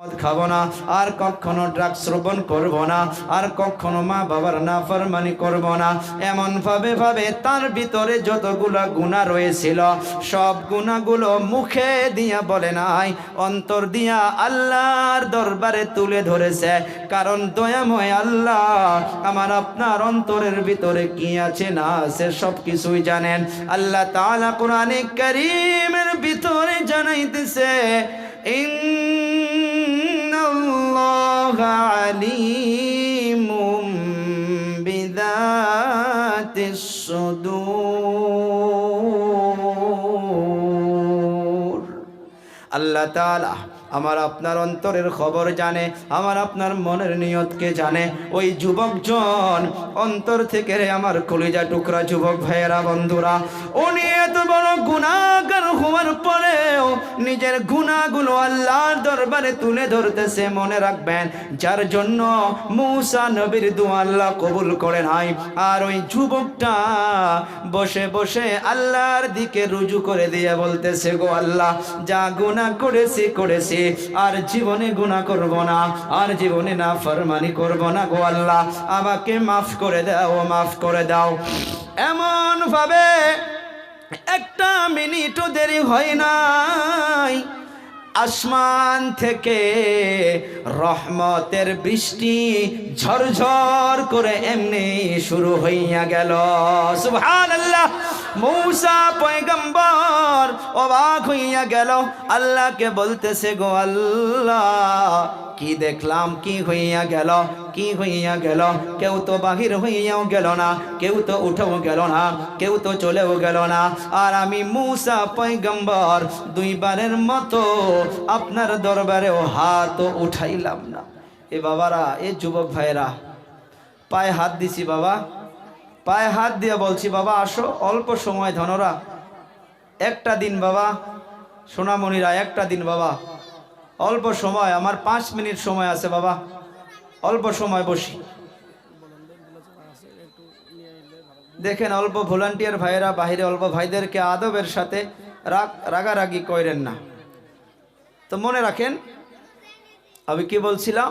মদ খাব না, আর কখনো ড্রাগ শ্রবণ করব না, আর কখনো মা বাবার না ফরমানি করব না। এমন ভাবে ভাবে তার ভিতরে যতগুলা গুণা রয়েছিল, সব গুণাগুলো মুখে দিয়া বলে নাই, অন্তর দিয়া আল্লাহর দরবারে তুলে ধরেছে। কারণ দয়াময় আল্লাহ আমার আপনার অন্তরের ভিতরে কি আছে না আছে সব কিছুই জানেন। আল্লাহ তাআলা কোরআনে কারীমের ভিতরে জানাইতেছে إن الله عليم بذات الصدور আল্লাহ তাআলা আমার আপনার অন্তরের খবর জানে, আমার আপনার মনের নিয়তকে জানে। ওই যুবকজন অন্তর থেকে রে আমার কলিজা টুকরা যুবক ভাইয়েরা, বন্ধুরা উনি এত বড় গুণাগার হওয়ার পরেও নিজের গুণাগুলো আল্লাহর দরবারে তুলে ধরতেছে, মনে রাখবেন। যার জন্য মূসা নবীর দোয়া আল্লাহ কবুল করে নাই। আর ওই যুবকটা বসে বসে আল্লাহর দিকে রুজু করে দিয়ে বলতেছে, গো আল্লাহ, যা গুণা করেছি করেছি। আর জীবনে গুণা করব না, আর জীবনে না ফরমানি করব না গো আল্লাহ। আমাকে মাফ করে দাও, মাফ করে দাও। এমন ভাবে একটা মিনিটও দেরি হয় নাই। আসমান থেকে রহমতের বৃষ্টি ঝরঝর করে এমনি শুরু হইয়া গেল। সুবহানাল্লাহ। মূসা পয়গম্বর অবাক হইয়া গেল। আল্লাহকে বলতেছে গো আল্লাহ, কি দেখলাম, কি হইয়া গেল, কি হইয়া গেল? কেউ তো বাহির হইয়াও গেল না, কেউ তো উঠেও গেল না, কেউ তো চলেও গেল না। আর আমি মূসা পয়গম্বর, দুইবারের মতো আপনার দরবারেও হাত উঠাইলাম না। এ বাবারা, এ যুবক ভাইরা পায়ে হাত দিছি বাবা। পায়ে হাত দিয়ে বলছি, বাবা, আসো, অল্প সময় ধনরা। একটা দিন, বাবা, সোনামণিরা, একটা দিন, বাবা। অল্প সময়, আমার পাঁচ মিনিট সময় আছে, বাবা। অল্প সময় বসি। দেখেন, অল্প ভলান্টিয়ার ভাইয়েরা বাহিরে, অল্প ভাইদেরকে আদবের সাথে রাগ, রাগারাগি করেন না। তো মনে রাখেন, আমি কি বলছিলাম?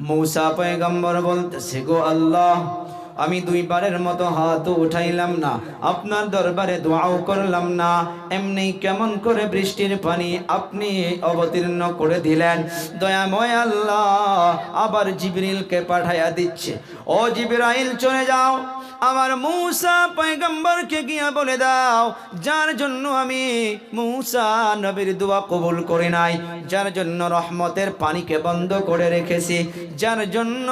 মৌসা পয়গম্বর বলতেছে, গো আল্লাহ আমি দুইবারের মতো হাত উঠাইলাম না। আপনার দরবারে দোয়াও করলাম না। এমনি কেমন করে বৃষ্টির পানি আপনি অবতীর্ণ করে দিলেন। দয়াময় আল্লাহ, আবার জিবরিলকে পাঠাইয়া দিচ্ছে। ও জিবরাইল, চলে যাও। আমার মূসা পয়গম্বরকে গিয়া বলে দাও, যার জন্য আমি মূসা নবীর দোয়া কবুল করে নাই, যার জন্য রহমতের পানিকে বন্ধ করে রেখেছি, যার জন্য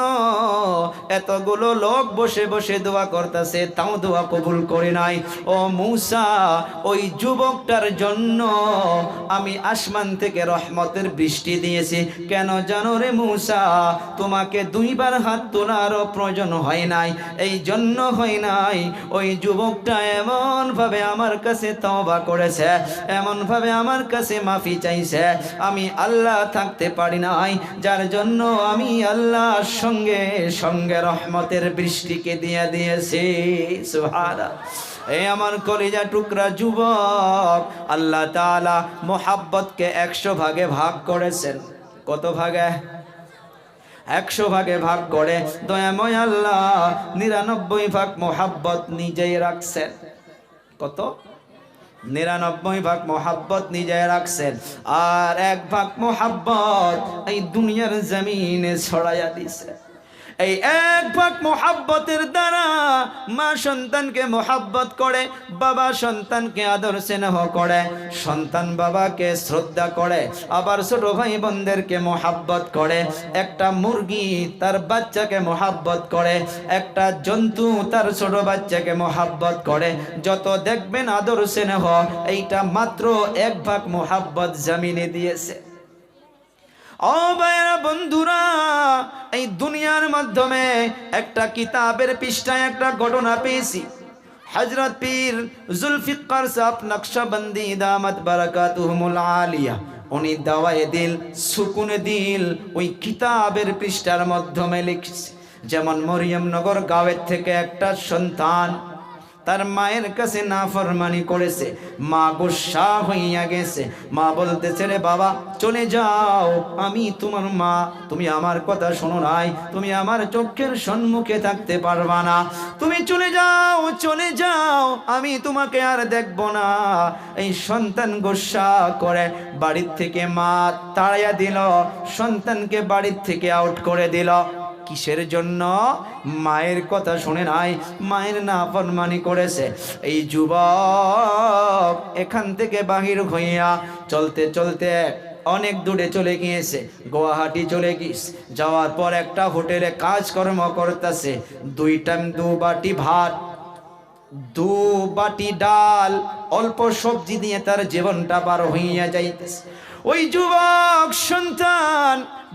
এতগুলো লোক বসে বসে দোয়া করতেছে, তাও দোয়া কবুল করে নাই। ও মূসা, ওই যুবকটার জন্য আমি আসমান থেকে রহমতের বৃষ্টি দিয়েছি। কেন জানো রে মূসা, তোমাকে দুইবার হাত তোলারও প্রয়োজন হয় নাই, এই জন্য হয় নাই। ওই যুবকটা এমন ভাবে আমার কাছে তওবা করেছে এমন ভাবে আমার কাছে মাফি চাইছে। আমি আল্লাহ থাকতে পারি নাই, যার জন্য আমি আল্লাহর সঙ্গে সঙ্গে রহমতের বৃষ্টিকে দিয়ে দিয়েছি। সুবহানাল্লাহ। এই আমার কলিজা টুকরা যুবক, আল্লাহ তাআলা মোহাব্বতকে একশো ভাগে ভাগ করেছেন। কত ভাগে? একশো ভাগে ভাগ করে। দয়াময় আল্লাহ, নিরানব্বই ভাগ মোহাব্বত নিজেই রাখছেন। কত? নিরানব্বই ভাগ মোহাব্বত নিজে রাখছেন। আর এক ভাগ মোহাব্বত এই দুনিয়ার জমিনে ছড়াইয়া দিছে এই এক ভাগ মোহাব্বতের দ্বারা মা সন্তানকে মোহাব্বত করে, বাবা সন্তানকে আদর স্নেহ করে, সন্তান বাবাকে শ্রদ্ধা করে, আবার ছোট ভাই বোনদেরকে মোহাব্বত করে, একটা মুরগি তার বাচ্চাকে মোহাব্বত করে, একটা জন্তু তার ছোট বাচ্চাকে মোহাব্বত করে, যত দেখবেন আদর স্নেহ, এইটা মাত্র এক ভাগ মোহাব্বত জামিনে দিয়েছে। ও ভাইয়েরা বন্ধুরা, এই দুনিয়ার মাধ্যমে একটা কিতাবের পৃষ্ঠায় একটা ঘটনা পেয়েছি। হজরত পীর জুলফিকার সাহ নকশবন্দি দামত বারাকাতুহুমুল আলিয়া, উনি দাওয়ায়ে দিল, সুকুনে দিল ওই কিতাবের পৃষ্ঠার মাধ্যমে লিখছে। যেমন মরিয়মনগর গাঁয়ের থেকে একটা সন্তান তার মায়ের কাছে না ফরমানি করেছে। মা গুসা হইয়া গেছে। মা বলতেছে, রে বাবা, চলে যাও। আমি তোমার মা। তুমি আমার কথা শোনো নাই। তুমি আমার চোখের সম্মুখে থাকতে পারবা না। তুমি চলে যাও চলে যাও। আমি তোমাকে আর দেখব না। এই সন্তান গোসা করে বাড়ির থেকে মা তাড়াইয়া দিল। সন্তানকে বাড়ির থেকে আউট করে দিল। কিসের জন্য? মায়ের কথা শুনে নাই। মায়ের না ফরমানি করেছে। এই যুবক এখান থেকে বাহির হইয়া চলতে চলতে অনেক দূরে চলে গিয়েছে। গুয়াহাটি চলে গিয়েছে যাওয়ার পর একটা হোটেলে কাজকর্ম করতেছে। দুই টাইম দু বাটি ভাত, দু বাটি ডাল, অল্প সবজি দিয়ে তার জীবনটা পার হইয়া যাইতেছে। ওই যুবক সন্তান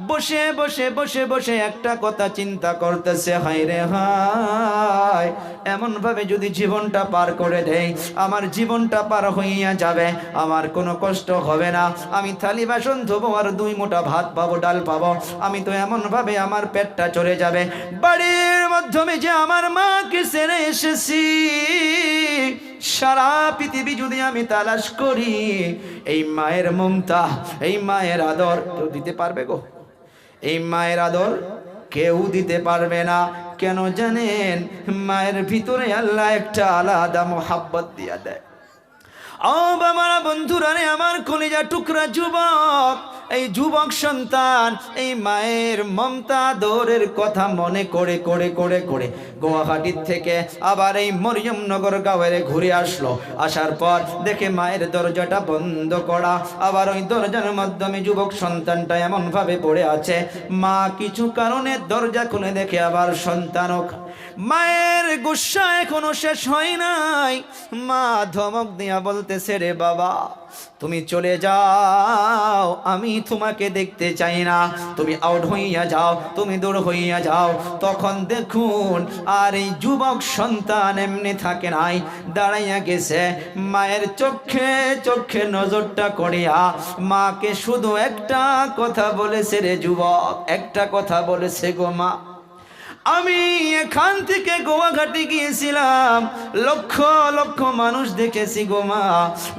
বসে বসে বসে বসে একটা কথা চিন্তা করতেছে হাই রে হাই এমন ভাবে যদি জীবনটা পার করে দেয় আমার জীবনটা পার হইয়া যাবে, আমার কোনো কষ্ট হবে না। আমি থালি বাসন ধোবো আর দুই মোটা ভাত পাবো, ডাল পাবো। আমি তো এমন ভাবে আমার পেটটা চলে যাবে। বাড়ির মাধ্যমে যে আমার মাকে সেরে এসেছি। সারা পৃথিবী যদি আমি তালাশ করি, এই মায়ের মমতা, এই মায়ের আদর কেউ দিতে পারবে গো? এই মায়ের আদর কেউ দিতে পারবে না। কেন জানেন, মায়ের ভিতরে আল্লাহ একটা আলাদা মোহাব্বত দিয়া দেয়। ও বন্ধুরা রে, আমার কলিজা টুকরা যুবক, এই যুবক সন্তান, এই মায়ের মমতা দৌড়ের কথা মনে করে করে করে করে গুয়াহাটির থেকে আবার এই মরিয়মনগর গাঁয়ের ঘুরে আসলো। আসার পর দেখে মায়ের দরজাটা বন্ধ করা, আবার ওই দরজার মাধ্যমে যুবক সন্তানটা এমন ভাবে পড়ে আছে, মা কিছু কারণে দরজা খুলে দেখে আবার সন্তানও মায়ের গুসা এখনও শেষ হয় নাই, মা ধমক দিয়া বলতেছে, রে বাবা, তুমি চলে যাও, আমি তোমাকে দেখতে চাই না। তুমি আউট হইয়া যাও, তুমি দূর হইয়া যাও। তখন দেখুন, আর এই যুবক সন্তান এমনি থাকে নাই। দাঁড়াইয়া গেছে, মায়ের চোখে চোখে নজরটা করিয়া, মাকে শুধু একটা কথা বলেছে রে যুবক, একটা কথা বলেছে গো মা। আমি এখান থেকে গোয়াঘাটে গিয়েছিলাম। লক্ষ লক্ষ মানুষ দেখেছি গোমা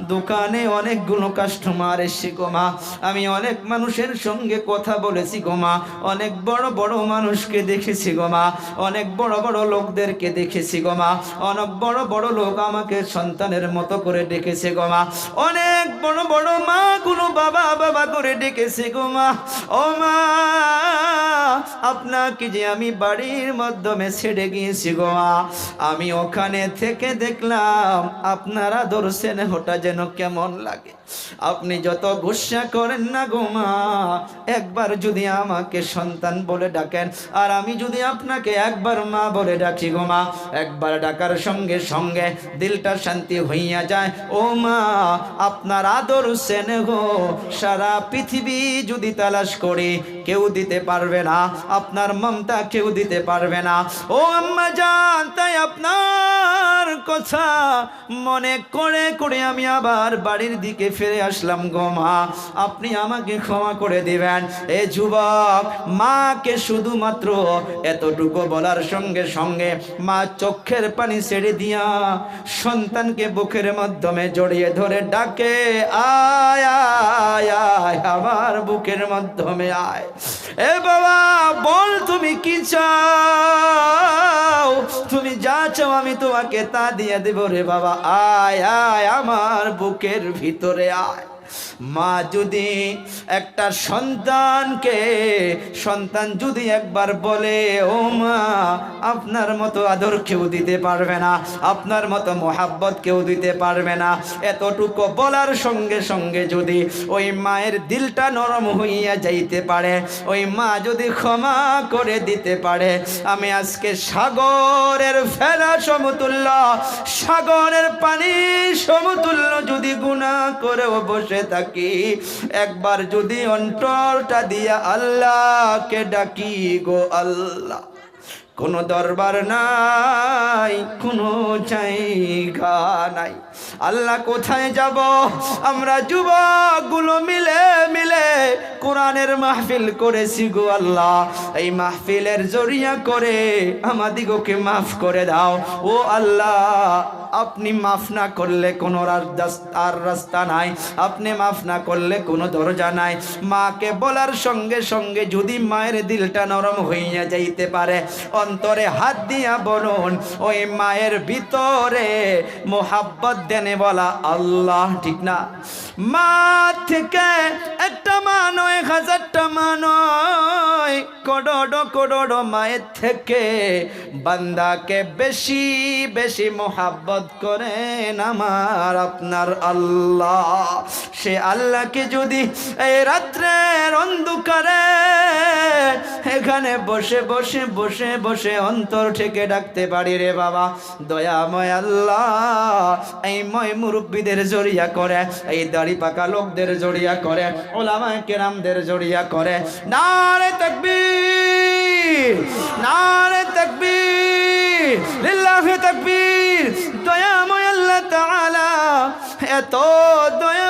দোকানে অনেকগুলো কাস্টমার এসে গোমা আমি অনেক মানুষের সঙ্গে কথা বলেছি গোমা অনেক বড় বড় মানুষকে দেখেছি গোমা অনেক বড় বড় লোকদেরকে দেখেছি গোমা অনেক বড় বড় লোক আমাকে সন্তানের মতো করে ডেকেছে গোমা অনেক বড় বড় মা গুলো বাবা বাবা করে ডেকেছে গোমা ও মা, আপনাকে যে আমি বাড়ির মাধ্যমে ছেড়ে গিয়েছি গোয়া আমি ওখানে থেকে দেখলাম আপনারা ধরছেন ওটা যেন কেমন লাগে। আপনি যত গুসা করেন না গো মা, একবার যদি আমাকে সন্তান বলে ডাকেন, আর আমি যদি আপনাকে একবার মা বলে ডাকি গো মা, একবার ডাকার সঙ্গে সঙ্গে দিলটা শান্তি হইয়া যায়। ও মা, আপনার আদর সেন গো সারা পৃথিবী যদি তালাশ করি, কেউ দিতে পারবে না। আপনার মমতা কেউ দিতে পারবে না। ও আম্মা জান, তাই আপনার কথা মনে করে করে আমি আবার বাড়ির দিকে ফিরে আসলাম গো মা। আপনি আমাকে ক্ষমা করে দিবেন। এ যুবক, মাকে শুধুমাত্র এতটুকু বলার সঙ্গে সঙ্গে মা চোখের পানি ছেড়ে দিয়া সন্তানকে বুকের মাধ্যমে জড়িয়ে ধরে ডাকে, আয় আয় আয়, আমার বুকের মাধ্যমে আয়। এ বাবা, বল তুমি কি চাও? আমি তোমাকে তা দিয়ে দেব রে বাবা। আয় আয় আমার বুকের ভিতরে আয়। মা যদি একটা সন্তানকে, সন্তান যদি একবার বলে, ও মা, আপনার মতো আদর কেউ দিতে পারবে না, আপনার মতো মোহাব্বত কেউ দিতে পারবে না। এতটুকু বলার সঙ্গে সঙ্গে যদি ওই মায়ের দিলটা নরম হইয়া যাইতে পারে, ওই মা যদি ক্ষমা করে দিতে পারে, আমি আজকে সাগরের ফেলা সমতুল্য, সাগরের পানি সমতুল্য যদি গুণা করেও বসে থাকি একবার যদি অন্তরটা দিয়া আল্লাহকে ডাকি গো আল্লাহ। কোনো দরবার নাই, কোনো জায়গা নাই। আল্লাহ কোথায় যাব? আমরা যুবকগুলো মিলে মিলে কোরআনের মাহফিল করেছি গো আল্লাহ। এই মাহফিলের জরিয়া করে আমাদিগকে মাফ করে দাও। ও আল্লাহ আপনি মাফ না করলে কোনো আর রাস্তা নাই। আপনি মাফ না করলে কোনো দরজা নাই। মাকে বলার সঙ্গে সঙ্গে যদি মায়ের দিলটা নরম হইয়া যাইতে পারে, অন্তরে হাত দিয়া বলুন, ওই মায়ের ভিতরে মোহাব্বত দেনে বলা আল্লাহ ঠিক না। মা থেকে একটা মা নয়, হাজারটা মা নয়। কোডো মায়ের থেকে বান্দাকে বেশি বেশি মোহাব্বত করেন আমার আপনার আল্লাহ। সে আল্লাহকে যদি এই রাত্রের অন্ধকারে এখানে বসে বসে বসে বসে অন্তর থেকে ডাকতে পারি রে বাবা। দয়াময় আল্লাহ, এই ময় মুরব্বীদের জড়িয়া করে, এই দাড়ি পাকা লোকদের জড়িয়া করে ওলামায় কেরামদের জড়িয়া করে। নারে তকবীর নারে তকবীর, লিল্লাহি তকবীর দয়াময় আল্লাহ তাআলা, এত দয়াবান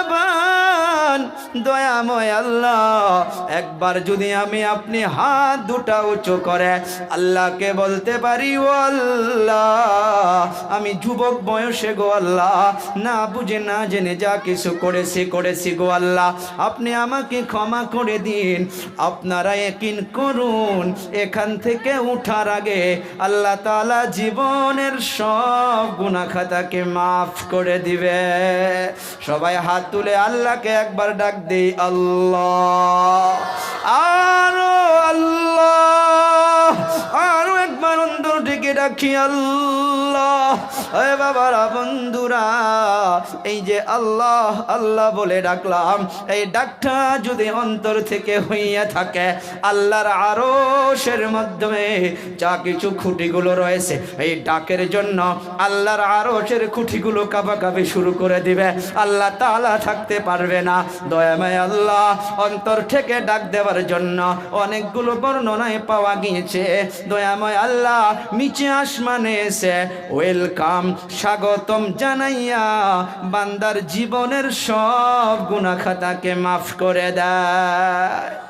দয়াময় আল্লাহ। একবার যদি আমি আপনি হাত দুটা উঁচু করে আল্লাহকে বলতে পারি, ও আল্লাহ, আমি যুবক বয়সে গো আল্লাহ, না বুঝে না জেনে যা কিছু করেছি করেছি গো আল্লাহ। আপনি আমাকে ক্ষমা করে দিন, আপনারা একিন করুন। এখান থেকে উঠার আগে আল্লাহ তাআলা জীবনের সব গুনাহ খাতাকে মাফ করে দিবে। সবাই হাত তুলে আল্লাহকে একবার ডাক দেই আল্লাহ। আরও আল্লাহ। আরও একবার অন্তর ডেকে রাখি আল্লাহ। এ বাবারা, বন্ধুরা, এই যে আল্লাহ আল্লাহ বলে ডাকলাম, এই ডাকটা যদি অন্তর থেকে হইয়া থাকে, আল্লাহর আরশের মাধ্যমে যা কিছু খুঁটিগুলো রয়েছে, এই ডাকের জন্য আল্লাহর আরশের খুঁটিগুলো কাবাকাবি শুরু করে দিবে। আল্লাহ তাআলা থাকতে পারবে না। দয়াময় আল্লাহ, অন্তর থেকে ডাক দেওয়ার জন্য অনেকগুলো বর্ণনায় পাওয়া গিয়েছে। দয়াময় আল্লাহ, নিচে আসমানে এসে ওয়েলকাম স্বাগতম জানাইয়া বান্দার জীবনের সব গুণাখাতাকে মাফ করে দেয়।